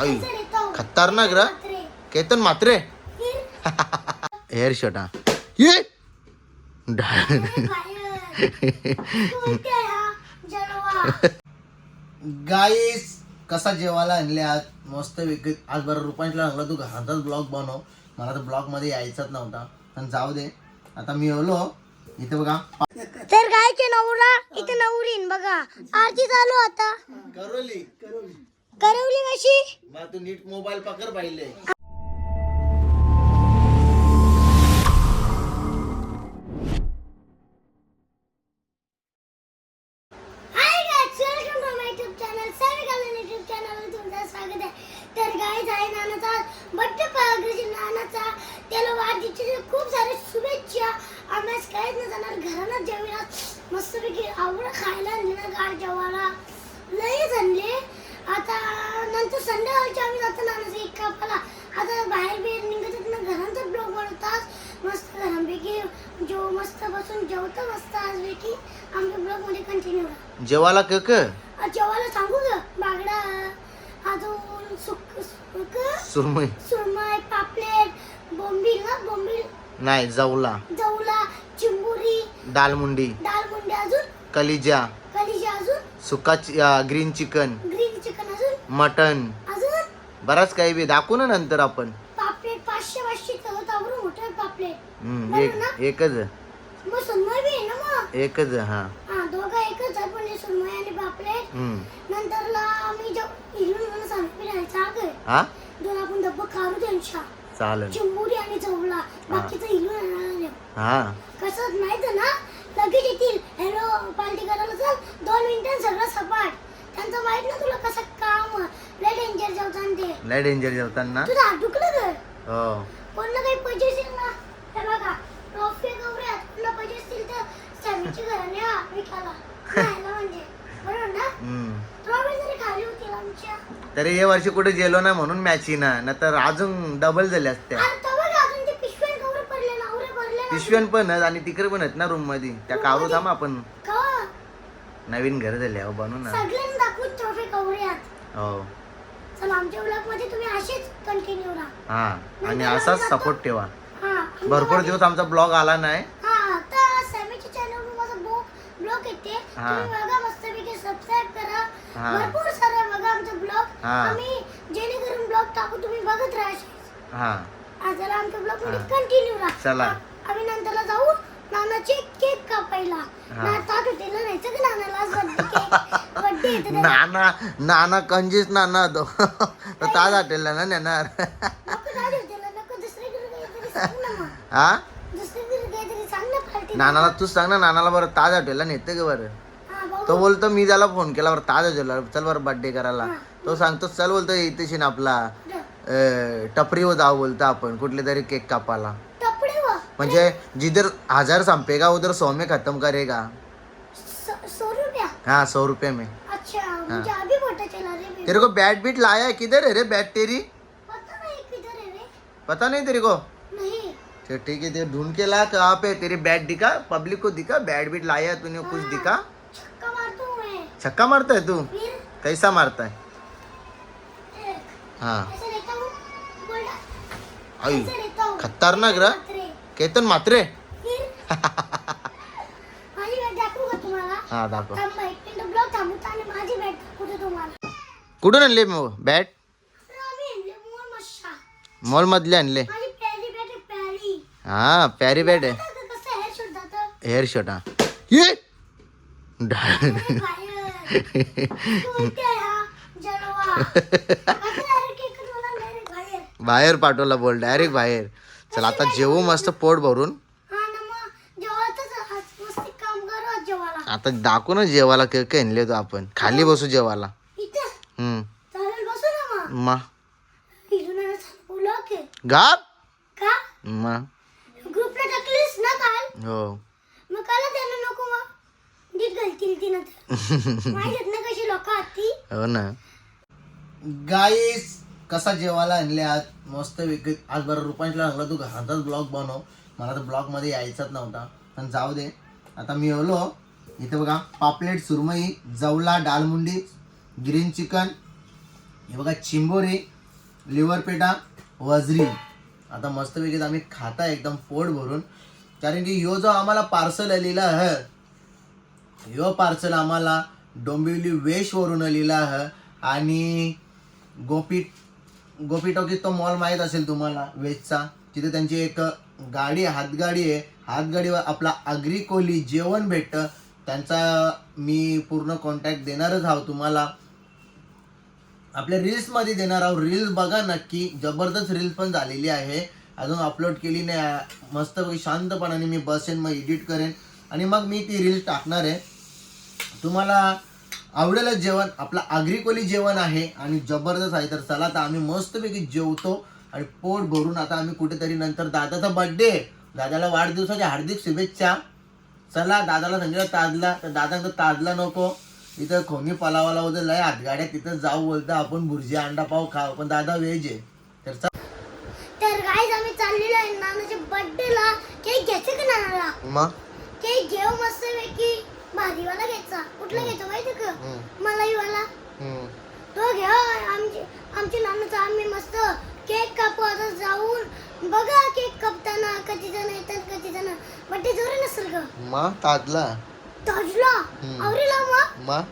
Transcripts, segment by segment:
आई खतरनाक र. केतन मात्रे? Hair shirt हा. ये. गाईस कसा जेवायला आणले आज? मस्त वेगळी. आज बरं रुपांशला लागला तू घरातच ब्लॉग बनव. मला तर ब्लॉगमध्ये यायचाच नव्हता. पण जाऊ दे. आता मी येलो इथे बघा. तर गायचे नवरा इथे नवरीन बघा. आरती चालू आता. करोली. करवली कशी मला तू नीट मोबाईल पकड पाहिले. Hi guys welcome to my YouTube channel सर्व YouTube चॅनल वर तुमचं स्वागत आहे. तर गाईज आहे नानाचा नानाचा त्याला वाढदिवसाच्या खूप सारे शुभेच्छा. आम्ही आज काहीच नाही जाणार घरानं मस्तपैकी आवडं खायला ना गाड जेवायला. लयच आणले आता नंतर संध्याकाळची आम्ही जातो नानाचा एक कापाला आता बाहेर बिहेर निघत ना घरांचा ब्लॉग बनवतात. मस्त घरांपैकी जो मस्त बसून जेवतो मस्त आजपैकी आमच्या ब्लॉगमध्ये कंटिन्यू राहा जेवायला क क? जेवायला सांगू ग बागडा अजून सुक सुक सुरमई. सुरमई पापलेट बोंबील ना बोंबील? नाही जाऊला जवला चिंबुरी दालमुंडी. दालमुंडी अजून? कलिजा. कलिजा अजून? सुका ग्रीन चिकन ग्रीन चिकन. अजून मटन. बराच काही बी. दाखवू ना नंतर आपण. पापलेट पाचशे पाचशे करत आवरून मोठं पापलेट. हम्म, एक एकच. मग सुरमई बी आहे ना मग? एकच हा. हा दोघं एकच आहे पण हे सुरमई आणि पापलेट. हम्म. नंतरला आम्ही इरून राहायचा अगं हा? दोन आपण डब्बा खारू त्यांच्या. चालेल. चिंबुरी आणि चवला बाकीचं नाही हा. कसं माहीत ना? लगेच येतील. हॅलो पार्टी करायला चल. दोन मिनिटात सगळं सपाट. त्यांचं माहीत ना तुला कसं काम? लय डेंजर जेवताना ते. लय डेंजर जेवताना तुझं हात दुखलं तर? हो. कोणाला काही पैसे असतील ना? हे बघा पैसे असतील तर सॅमीची घराने हा विकायला. खायला म्हणजे. बरोबर ना? हम्म. ट्रॉफी जरी खाली होतील आमच्या. तरी या वर्षी कुठे गेलो नाही म्हणून मॅची ना नाहीतर अजून डबल झाल्या असत्या. आणि तो बघ अजून ते पिशव्या गौरे पडले ना आवरे भरले ना. पिशव्यान पण आहेत आणि तिकडे पण आहेत ना रूममध्ये. त्या कारू थांब आपण. नवीन घर झाले अहो बनू ना. हो चला आमच्या ब्लॉगमध्ये तुम्ही असेच कंटिन्यू राहा हा आणि असाच सपोर्ट ठेवा हा भरपूर दिवस आमचा ब्लॉग आला नाही हा तर सॅमीच्या चॅनल वर माझा ब्लॉग ब्लॉग येते हा. तुम्ही बघा मस्तपैकी करा हा. भरपूर सारे बघा आमचा ब्लॉग हा. आम्ही जेणेकरून ब्लॉग टाकू तुम्ही बघत राहा हा जरा आमच्या ब्लॉगमध्ये हा. कंटिन्यू राहा चला. आ- आम्ही नंतरला जाऊ नानाचे केक कापायला हा. का नानाला बर्थडे. नाना नाना कंजीस नाना तो. तो ताज हॉटेलला ना नेणार. हा? नानाला तूच सांग ना नानाला बरं ताज हॉटेलला नेते का बरं? तो बोलतो मी त्याला फोन केला बरं ताज हॉटेलला चल बरं बर्थडे करायला. तो सांगतो चल बोलतो इथेशी ना आपला टपरीवर जाऊ बोलतो आपण कुठले तरी केक कापाला म्हणजे जिधर हजार संपेगा उधर सौ में खत्म करेगा. हाँ सौ रुपये में। अच्छा मुझे अभी पता चला रे तेरे को बैट बीट लाया है किधर है रे बैट तेरी? पता नहीं किधर है रे। पता नहीं तेरे को? नहीं। चल ठीक है तेरे ढूंढ के ला कहाँ पे तेरी बैट दिखा पब्लिक को दिखा बैट बीट लाया है तूने कुछ दिखा? छक्का मारता हूँ मैं। छक्का मारता है तू? कैसा मारता है? हाँ। हूँ हूँ। खतरनाक र रे केतन मात्रे? हा दाखव कुठून आणले मग बॅट? मॉल मधले आणले. हा प्यारी बॅट आहे. हेअर शर्ट हा. ये! बाहेर. पाठवला बोल डायरेक्ट बाहेर. चल आता जेवू मस्त पोट भरून हा ना मग जेवायचंच आज मस्त काम करू आज जेवायला आता दाखवू ना जेवायला काय काय आणले तो आपण. खाली बसू जेवायला. हम्म. मा. गाप का? मा. ग्रुपला टाकलीस ना काल? हो. मग काला त्यांना नको मग. नीट घालतील ती ना तर माहीत ना कशी लोक आती. हो ना. गाईस कसा जेवायला आणले आज? मस्त वेगळी आज बरं रुपांशला लागला तू घरातच ब्लॉग बनव. मला तर ब्लॉगमध्ये यायचाच नव्हता. पण जाऊ दे. आता मी येलो इथं बघा पापलेट सुरमई जवला डालमुंडी ग्रीन चिकन हे बघा चिंबोरी लिव्हरपेटा वजरी. आता मस्तपैकी आम्ही खाता एकदम पोट भरून. कारण की ह्यो जो आम्हाला पार्सल आलेला ह ह्यो पार्सल आम्हाला डोंबिवली वेशवरून आलेला ह आणि गोपी गोपी टॉकीज तो मॉल माहीत असेल तुम्हाला वेजचा. तिथे त्यांची एक गाडी हातगाडी आहे. हातगाडीवर आपला अग्रिकोली जेवण भेटतं. त्यांचा मी पूर्ण कॉन्टॅक्ट देणारच आहोत तुम्हाला. आपल्या रील्समध्ये देणार आहोत रील्स बघा नक्की. जबरदस्त रील्स पण झालेली आहे. अजून अपलोड केली नाही. मस्त शांतपणाने मी बसेन मग एडिट करेन. आणि मग मी ती रील्स टाकणार आहे. तुम्हाला आवडेलच जेवण. आपलं आग्रिकोली जेवण आहे. आणि जबरदस्त आहे. तर चला तर आम्ही मस्तपैकी जेवतो. आणि पोट भरून आता आम्ही कुठेतरी नंतर दादाचा बड्डे दादाला वाढदिवसाच्या हार्दिक शुभेच्छा. चला दादाला सांगितलं ताजला. तर दादा ताजला नको. इथं खोनी पलावाला होतं लय हातगाड्या. तिथं जाऊ बोलतं आपण भुर्जी अंडा पाव खाऊ. पण दादा व्हेज आहे. तर चल. तर गाईज आम्ही चाललेलो आहे नानाच्या बर्थडेला केक घ्यायचं का नानाला? मग? केक घेऊ मस्त पैकी. भारीवाला घ्यायचा. कुठला घ्यायचा माहिती का? मलाईवाला. तो घ्या आमची आमच्या नानाचा आम्ही मस्त केक कापू. आता जाऊन बघा केक कापताना कधी जण येतात. कधी जण. बड्डे जोरे नसेल ताजला. ताजला? हम्म. आवरीला मग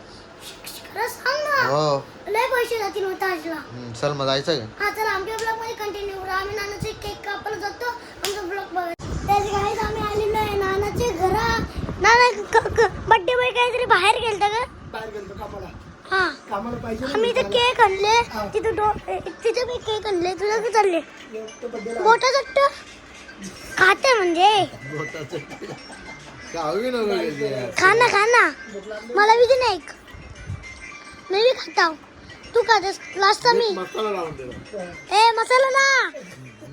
खरं सांग ना. हो. लय पैसे जातील मग ताजला. चल मग जायचं का? हा चला आमच्या ब्लॉगमध्ये कंटिन्यू करा. आम्ही नानाचे केक कापायला जातो. आमचा ब्लॉग बघा त्याच गाईज आम्ही आलेलो आहे नानाचे घरा नाना बड्डे बॉय काहीतरी बाहेर गेलता का? बाहेर गेलो कामाला. हा. कामाला पाहिजे ना आम्ही इथे केक आणले. तिथे डो तिथे मी केक आणले. तुझं काय चालले? तो बड्डेला मोठा चट्ट खाते म्हणजे? खा ना खा ना मला बी दे ना एक. मी बी खाता. हूं. तू खातेस. लास्ट मी. ए मसाला ना.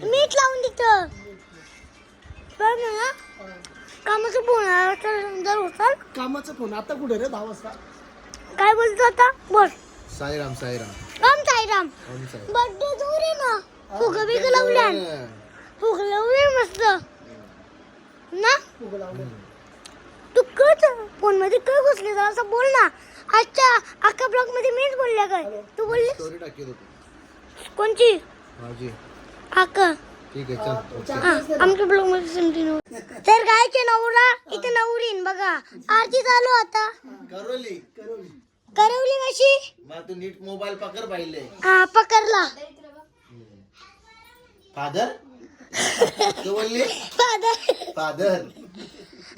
मीठ लावून देतं. ना. कामाचं फोन जर होताल कामाचा फोन. आता कुठे रे? दहा वाजता. काय बोलतो आता? बोल. साईराम साईराम. राम साईराम. बर्थडे दूर आहे ना. फुगं बिग लावल्या फुग लावले मस्त. ना? तू कच फोनमध्ये काय घुसले जरा असं बोल ना. आजच्या अख्खा ब्लॉगमध्ये मीच बोलल्या काय तू बोलली स्टोरी टाकी होती. कोणची? माझी. अक्का ठीक आहे चल. हा आमच्या ब्लॉगमध्ये कंटिन्यू तर गायचे नवरा इथे नवरीन बघा. आरती चालू आता. करोली. करवली करवली कशी? मग तू नीट मोबाईल पकर पाहिले हा पकडला. फादर? तू बोलली? फादर फादर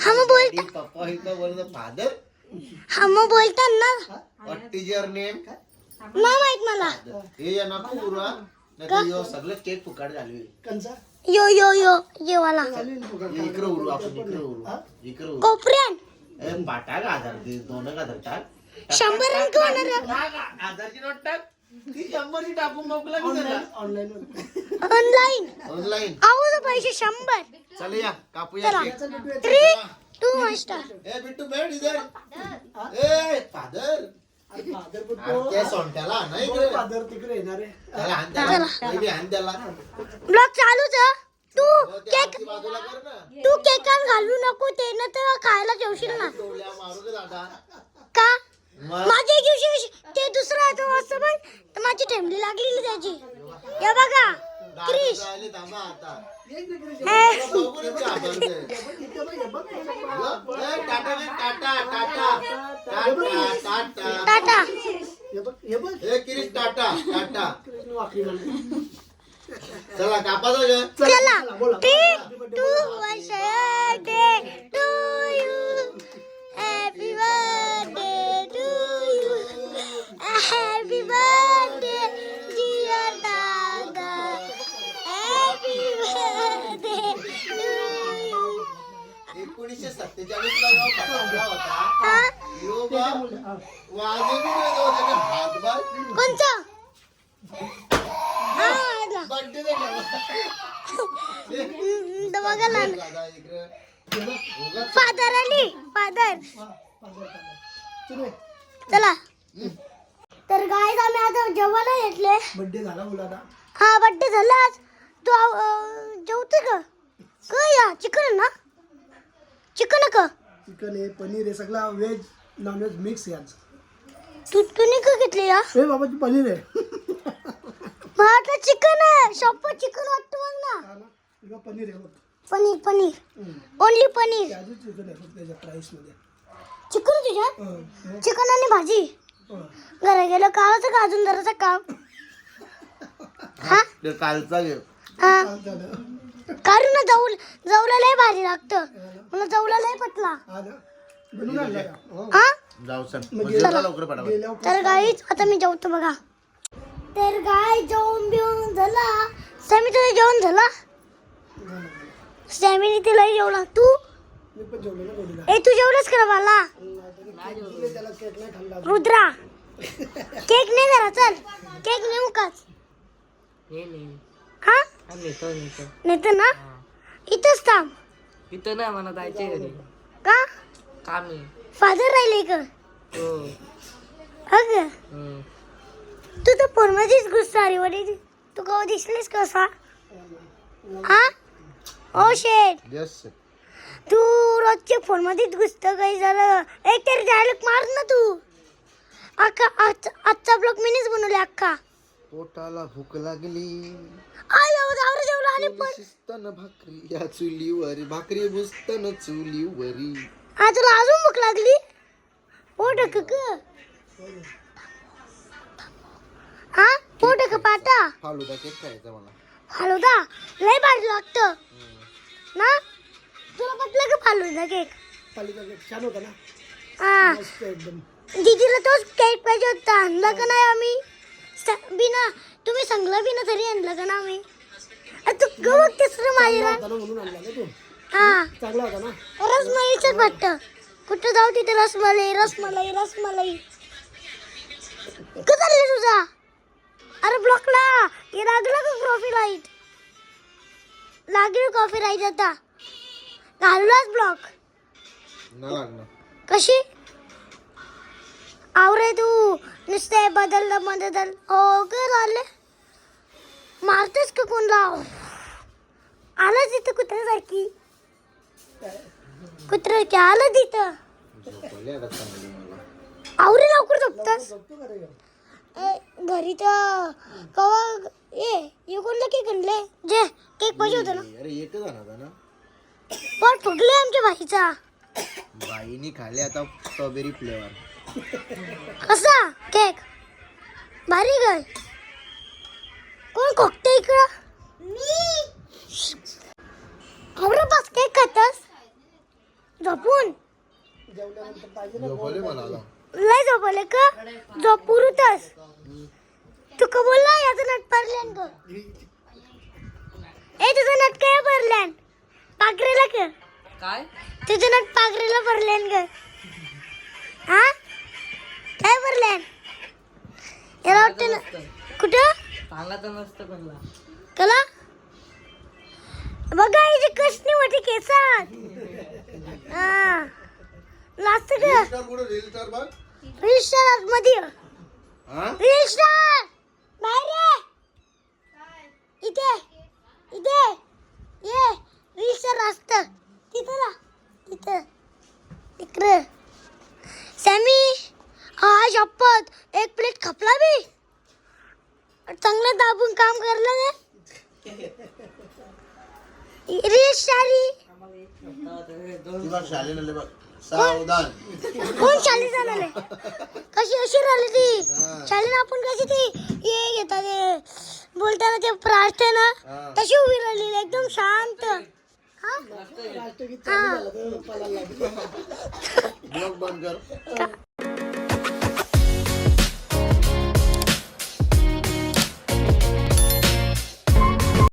हा मग बोल पप्पा हिप्पा बोलतो फादर हा मग बोलतात ना. व्हॉट इज युअर नेम ना माहीत मला. हे या नको उरवा नाही यो सगळं केक फुकाट घालवी कंचा? यो यो यो ये वाला. इकडं उरू आपण इकडं उरू इकडं उरू कोपऱ्यान. ए बाटा का आधार दे? दोन का आधार टाक. शंभर अंक होणार आधारची नोट टाक. ती शंभरची टाकून मोकला मी त्याला ऑनलाईन. ऑनलाईन ऑनलाईन आहो पैसे शंभर. चल या कापूया. थ्री टू मास्टर ए बिट्टू बैठ इधर. ए फादर तो- सोंट्याला नाही फादर तिकडे येणार. आहे ब्लॉग चालूच हो, केक हातची बाजूला कर ना. तू केकान घालू नको ते ना तर खायला ठेवशील ना. का? माझ्या दिवशी ते दुसरा तो असं पण तर माझी ठेमली लागलेली त्याची. हे बघा क्रिश. टाटा टाटा टाटा हे किरीश. चला कापा जाऊ या. चला. Three two happy birthday dear दादा हॅपी बर्थडे टू यू एकोणीसशे जेव्हा पकडला होता हातभार कोणचा? बघा ना. फादर आली फादर. चला. तर गाय आम्ही आता जेवायला घेतले. बड्डे झाला मुलाला हा बड्डे झाला आज. तू जेवते का? का या चिकन ना? चिकन का? चिकन आहे पनीर आहे सगळा व्हेज नॉनव्हेज मिक्स आहे आज तू तुम्ही का घेतले या? हे बाबाची पनीर आहे. वाटलं चिकन आहे. शॉप चिकन वाटतं बघ ना. तुला पनीर आहे बघ पनीर पनीर. ओनली पनीर. ते अजून चिकन आहे फक्त त्याच्या प्राईसमध्ये. चिकन तुझ्या हं, मग, चिकन आणि भाजी. घरा गेलं काळाचं का अजून जराचं काम हा? ते कालचा घे हा. हा, झालं कारण ना जवळ जवला लय भारी लागतं. मला जवला लय पटला. हा? ना बनवून आणला का? हो. हा जाऊ सर मग जेवला लवकर पटापट. गेल्यावर तर गाईच आता मी जेवतो बघा. तर गाय जेवण बिवून झाला. सॅमी तुझं जेवण झाला? झालं. सॅमीने तिला जेवला. तू? मी पण जेवलो ना गोडीला. ए तू जेवलंच का मला? नाही. रुद्रा केक नाही जरा चल. केक नेऊ काच. नाही नाही हा? हा नेतो नेतो. नेतो ना? इथंच थांब. इथं नाही मला जायचे घरी. का? काम आहे. फादर राहिले का? हो. अग हम्म. तू तर फोनमध्येच गुस्सा आली वडील. तू कवा दिसलीस कसा? हा? ओ शेट यस तू रोजच्या फोनमध्येच घुसत काही झालं? एक तरी डायलॉग मार ना तू. अख्खा आजचा आजचा ब्लॉग मीनीच बनवले अख्खा पोटाला भूक लागली. आय जावरं जेवलं आणि पण. शिस्तन भाकरी या चुलीवरी. भाकरी बुसतन चुलीवरी. हा तुला अजून भूक लागली? पोट क हा पोट का पाटा फालुदा केक खायचा मला. फालुदा? लय भारी लागतं. ना? तुला पटलं का फालुदा केक पालिका केक छान होता ना? हा. मस्त एकदम. दीदीला तोच केक पाहिजे होता. आणला का नाही आम्ही? बिना. तुम्ही सांगला बिना तरी आणलं का ना आम्ही? तू गवत तिसरं माझ्या होता ना म्हणून आणला ना तू? हा. चांगला होता ना? रसमलाईच वाटतं. कुठं जाऊ तिथे रसमलाई रसमलाई रसमलाई. कुठं चालले तुझा? अरे ब्लॉकला हे लागलं का कॉफी लाइट लागली कॉफी लाइट आता. घालूलाच ब्लॉक न लागणार कशी? आवरे तू नुसते बदल बदल हो का झाले मारतेस का कोणला? आलं तिथं कुत्र्यासारखी. कुत्रा की आलं तिथं. झोपवली आता चांगली मला. आवरे लवकर झोपतास? घरी तर कवा ए हे कोणलं केक आणले जे केक पाहिजे होतं ना? अरे एकच आणा ना? पोट फुगले आमच्या भाईचा. बाईनी खाले आता स्ट्रॉबेरी फ्लेवर कसा? केक? भारी काय कोण खोकते इकडं? मी. आवरा पास केक खातास? झोपून. झोपवली मला आता लय झोपले का झोपूरतस तू का बोलला याचं नट पडल्यान ग. ए तुझं नट काय भरल्यान. पाकरेला का काय? तुझं नट पाकरेला भरल्यान ग. हा? काय भरल्यान? याला वाटतं ना कुठं? सांगायचं नसतं कोणला. कला? बघा हिची कसली मोठी केसात. हा. लास्ट का स्टार कुठं रील स्टार बघ. रील स्टारमध्ये हा? रील स्टार बाहेर ये. इथे. इथे. ये. रील स्टार असत. तिथं ना तिथं. इकडं. सॅमी हा शपथ एक प्लेट खपला बी. चांगलं दाबून काम करलं ना रील स्टारी ती बघ शालीन बघ. सावधान. कोण? शाली झालेले कशी अशी राहिली ती? शालीन आपण कशी ती? हे घेतात ते. बोलताना ते प्रार्थना हा. तशी उभी राहिली एकदम शांत. हा? राष्ट्रगीत चालू झालं. तर पळायला लागलं. ब्लॉग बंद कर.